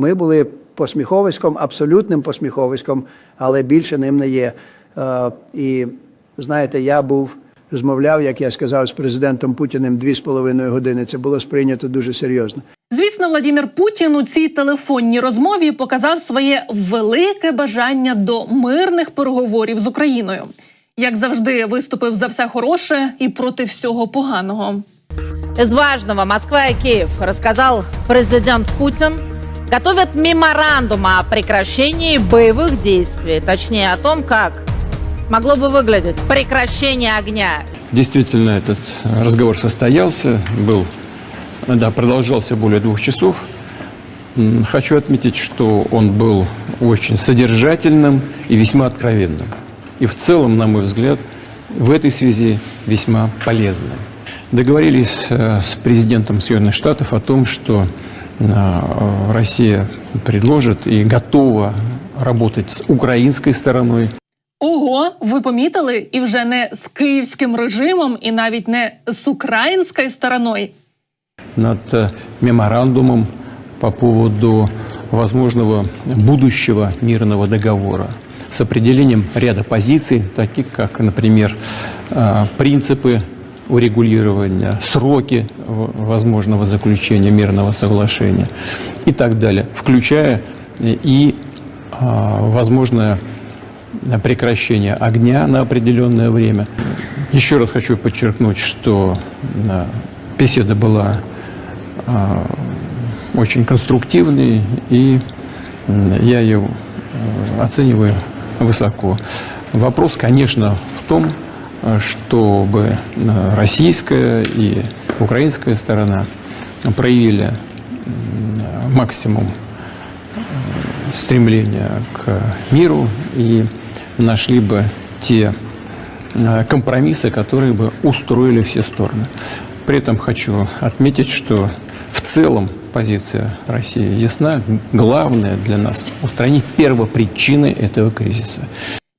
Ми були посміховиськом, абсолютним посміховиськом, але більше ним не є. Е, І знаєте, я був розмовляв, як я сказав, з президентом Путіним дві з половиною години. Це було сприйнято дуже серйозно. Звісно, Владімір Путін у цій телефонній розмові показав своє велике бажання до мирних переговорів з Україною. Як завжди, виступив за все хороше і проти всього поганого. Из важного Москва и Киев рассказал президент Путин. Готовят меморандум о прекращении боевых действий. Точнее, о том, как могло бы выглядеть прекращение огня. Действительно, этот разговор состоялся, был, да, продолжался более двух часов. Хочу отметить, что он был очень содержательным и весьма откровенным. И в целом, на мой взгляд, в этой связи весьма полезным. Договорились э, с президентом Соединенных Штатов о том, что Россия предложит и готова работать с украинской стороной Ого, ви помітили, і вже не з київським режимом, і навіть не з українською стороною. над э, меморандумом по поводу возможного будущего мирного договора с определением ряда позиций, таких как, например, э, принципы Урегулирования, сроки возможного заключения мирного соглашения и так далее, включая и э, возможное прекращение огня на определенное время. Еще раз хочу подчеркнуть, что беседа была э, очень конструктивной, и я ее э, оцениваю высоко. Вопрос, конечно, в том, чтобы э, российская и украинская сторона проявили максимум стремления к миру и нашли бы те э, компромиссы, которые бы устроили все стороны. При этом хочу отметить, что в целом позиция России ясна. Главное для нас – устранить первопричины этого кризиса.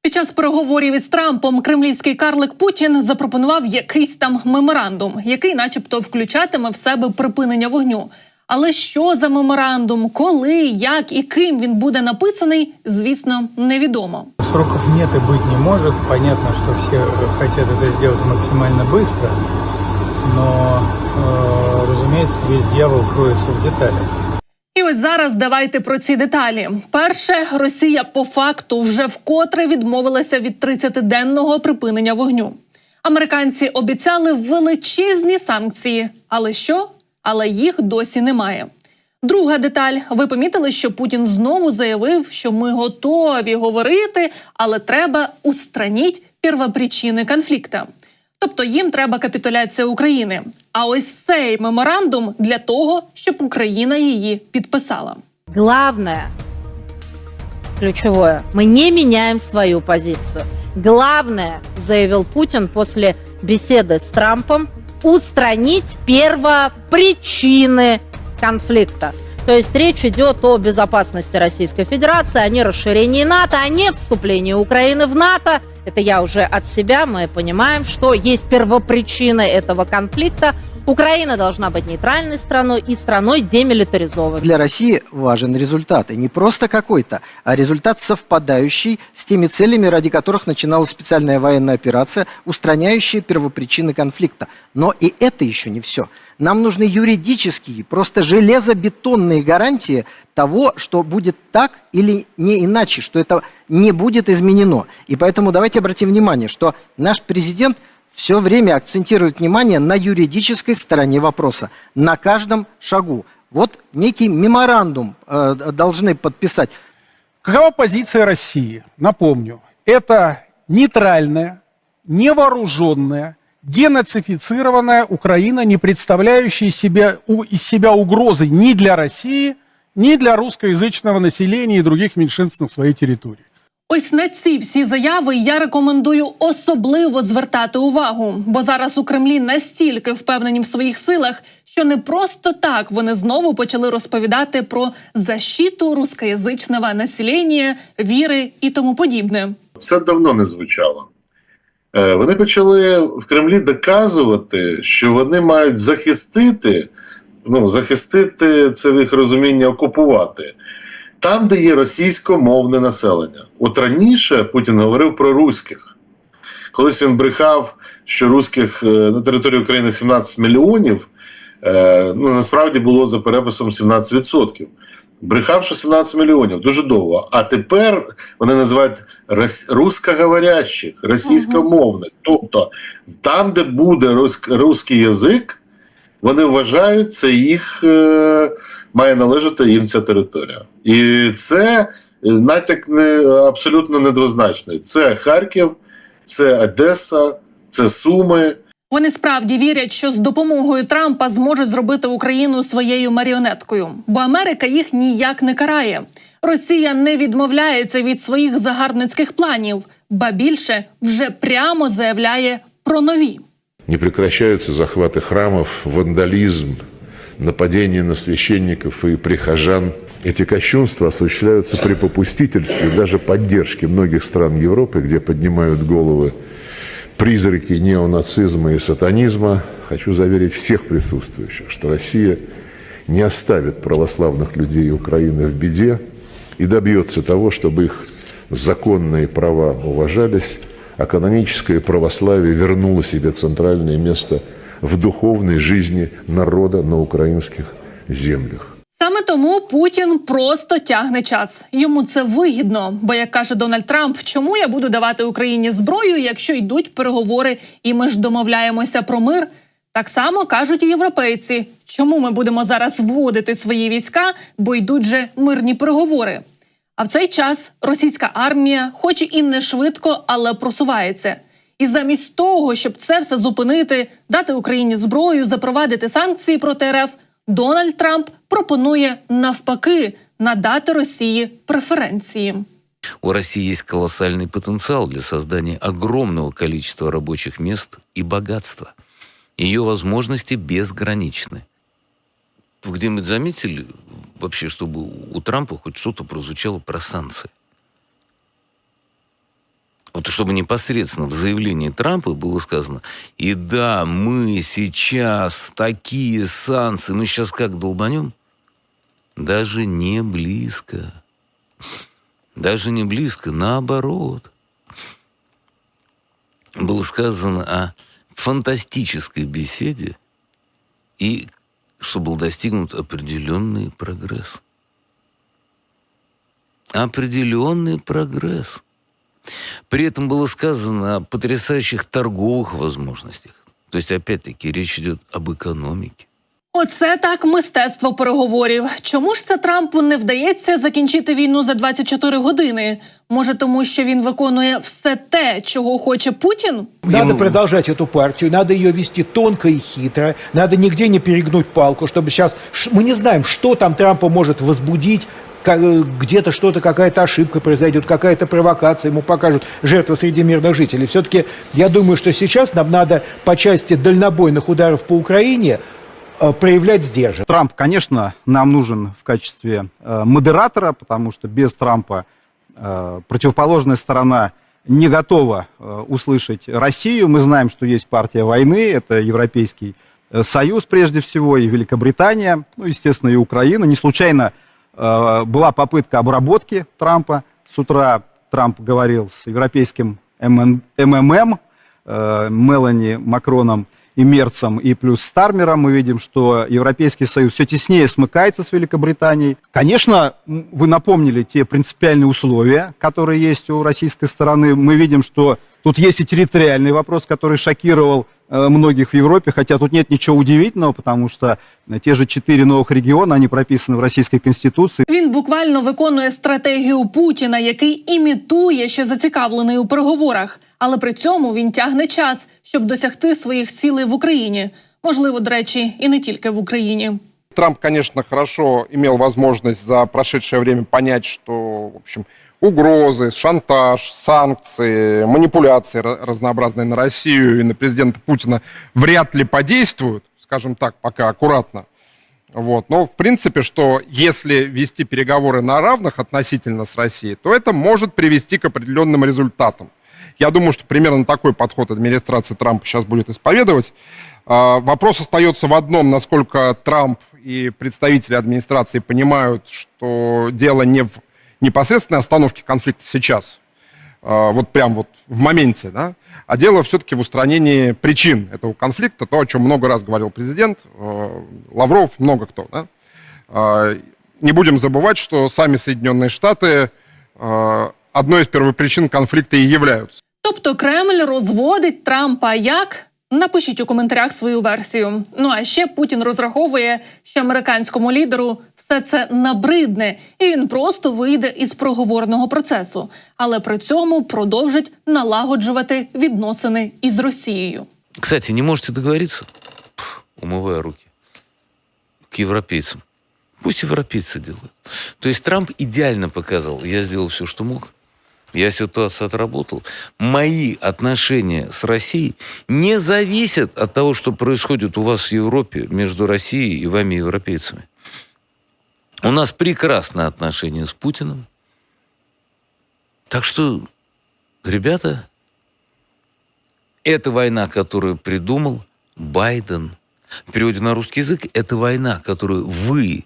Під час переговорів із Трампом кремлівський карлик Путін запропонував якийсь там меморандум, який, начебто, включатиме в себе припинення вогню. Але що за меморандум, коли, як і ким він буде написаний, звісно, невідомо. Сроков нет и быть не может. Понятно, что все хотят это сделать максимально быстро, но, э, разумеется, весь дьявол кроется в деталях. Зараз давайте про ці деталі. Перше, Росія по факту вже вкотре відмовилася від 30-денного припинення вогню. Американці обіцяли величезні санкції, але що? Але їх досі немає. Друга деталь: ви помітили, що Путін знову заявив, що ми готові говорити, але треба устраніть первопричини конфлікта. Тобто їм треба капітуляція України. А ось цей меморандум для того, щоб Україна її підписала. Главное, ключевое, мы не меняем свою позицию. Главное, заявил Путин после беседы с Трампом, устранить первопричины конфликта. То есть речь идет о безопасности Российской Федерации, о нерасширении НАТО, о не вступлении Украины в НАТО. Это я уже от себя, мы понимаем, что есть первопричины этого конфликта. Украина должна быть нейтральной страной и страной демилитаризованной. Для России важен результат. И не просто какой-то, а результат совпадающий с теми целями, ради которых начиналась специальная военная операция, устраняющая первопричины конфликта. Но и это еще не все. Нам нужны юридические, просто железобетонные гарантии того, что будет так или не иначе, что это не будет изменено. И поэтому давайте обратим внимание, что наш президент все время акцентирует внимание на юридической стороне вопроса, на каждом шагу. Вот некий меморандум э, должны подписать. Какова позиция России? Напомню, это нейтральная, невооруженная, денацифицированная Украина, не представляющая себе, у- из себя угрозы ни для России, ни для русскоязычного населения и других меньшинств на своей территории. Ось на ці всі заяви я рекомендую особливо звертати увагу, бо зараз у Кремлі настільки впевнені в своїх силах, що не просто так вони знову почали розповідати про защиту рускоязичного населення, віри і тому подібне. Це давно не звучало. Е, Вони почали в Кремлі доказувати, що вони мають захистити ну, захистити це в їх розумінні окупувати. Там, де є російськомовне населення. От раніше Путін говорив про руських. Колись він брехав, що русських е, на території України 17 мільйонів, е, ну насправді було за переписом 17%. Брехав, що 17 мільйонів, дуже довго. А тепер вони називають русскоговорящих, російськомовних. Тобто, там, де буде рус- русський язик, вони вважають, це їх е, має належати їм ця територія. І це е, натяк не абсолютно недвозначний. Це Харків, це Одеса, це Суми. Вони справді вірять, що з допомогою Трампа зможуть зробити Україну своєю маріонеткою, бо Америка їх ніяк не карає. Росія не відмовляється від своїх загарбницьких планів, ба більше вже прямо заявляє про нові. Не прекращаются захваты храмов, вандализм, нападения на священников и прихожан. Эти кощунства осуществляются при попустительстве даже поддержке многих стран Европы, где поднимают головы призраки неонацизма и сатанизма. Хочу заверить всех присутствующих, что Россия не оставит православных людей Украины в беде и добьется того, чтобы их законные права уважались, а каноническое православие вернуло себе центральное место в духовной жизни народа на украинских землях. Саме тому Путін просто тягне час. Йому це вигідно. Бо як каже Дональд Трамп, чому я буду давати Україні зброю, якщо йдуть переговори, і ми ж домовляємося про мир? Так само кажуть і європейці. Чому ми будемо зараз вводити свої війська, бо йдуть же мирні переговори? А в цей час російська армія, хоч і не швидко, але просувається. І замість того, щоб це все зупинити, дати Україні зброю, запровадити санкції проти РФ, Дональд Трамп пропонує навпаки надати Росії преференції. У России есть колоссальный потенциал для создания огромного количества рабочих мест и богатства. Ее возможности безграничны. Вы где-нибудь заметили вообще, чтобы у Трампа хоть что-то прозвучало про санкции? Вот чтобы непосредственно в заявлении Трампа было сказано, и да, мы сейчас такие санкции, мы сейчас как долбанем? Даже не близко. Даже не близко, наоборот. Было сказано о фантастической беседе и что был достигнут определенный прогресс. Определенный прогресс. При этом было сказано о потрясающих торговых возможностях. То есть, опять-таки, речь идет об экономике. Оце так мистецтво переговорів. Чому ж це Трампу не вдається закінчити війну за 24 години? Може, тому що він виконує все те, чого хоче Путін? Надо продолжать эту партию, надо ее вести тонко и хитро, надо нигде не перегнуть палку, чтобы сейчас... ш- Мы не знаем, что там Трампа может возбудить, ка- э, где-то что-то, какая-то ошибка произойдет, какая-то провокация, ему покажут жертвы среди мирных жителей. Все-таки я думаю, что сейчас нам надо по части дальнобойных ударов по Украине э, проявлять сдержанность. Трамп, конечно, нам нужен в качестве э, модератора, потому что без Трампа э, противоположная сторона не готова услышать Россию. Мы знаем, что есть партия войны, это Европейский Союз прежде всего, и Великобритания, ну, естественно, и Украина. Не случайно была попытка обработки Трампа. С утра Трамп говорил с европейским МН МММ, э, Мелани Макроном и Мерцем, и плюс Стармером мы видим, что Европейский Союз все теснее смыкается с Великобританией. Конечно, м, вы напомнили те принципиальные условия, которые есть у российской стороны. Мы видим, что тут есть и территориальный вопрос, который шокировал э, многих в Европе, хотя тут нет ничего удивительного, потому что э, те же четыре новых региона, они прописаны в Российской Конституции. Він буквально виконує стратегію Путіна, який імітує, що зацікавлений у переговорах, але при цьому він тягне час, щоб досягти своїх цілей в Україні. Можливо, до речі, і не тільки в Україні. Трамп, конечно, хорошо имел возможность за прошедшее время понять, что, в общем, угрозы, шантаж, санкции, манипуляции ра- разнообразные на Россию и на президента Путина вряд ли подействуют, скажем так, пока аккуратно. Вот. Но, в принципе, что если вести переговоры на равных относительно с Россией, то это может привести к определенным результатам. Я думаю, что примерно такой подход администрации Трампа сейчас будет исповедовать. А, Вопрос остается в одном, насколько Трамп и представители администрации понимают, что дело не в непосредственной остановке конфликта сейчас, а, вот прям вот в моменте, да, а дело все-таки в устранении причин этого конфликта, то, о чем много раз говорил президент, э, Лавров, много кто, да. А, Не будем забывать, что сами Соединенные Штаты одной из первопричин конфликта и являются. Тобто Кремль розводить Трампа як? Напишіть у коментарях свою версію. Ну а ще Путін розраховує, що американському лідеру все це набридне, і він просто вийде із проговорного процесу, але при цьому продовжить налагоджувати відносини із Росією. Кстати, не можете договориться? Пф, умывая руки. К европейцам. Пусть европейцы делают. То есть Трамп идеально показал. Я сделал все, что мог. Я ситуацию отработал. Мои отношения с Россией не зависят от того, что происходит у вас в Европе между Россией и вами, европейцами. У нас прекрасные отношения с Путиным. Так что, ребята, это война, которую придумал Байден. В переводе на русский язык, это война, которую вы,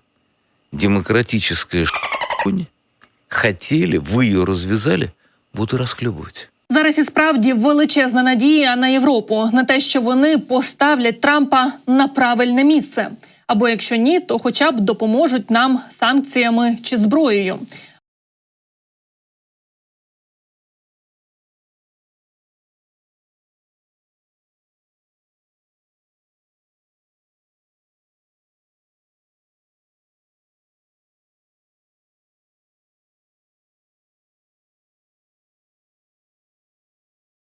демократическая ш***нь, хотели, вы ее развязали, и расхлебывать. Зараз і справді величезна надія на Європу на те, що вони поставлять Трампа на правильне місце. Або якщо ні, то хоча б допоможуть нам санкціями чи зброєю.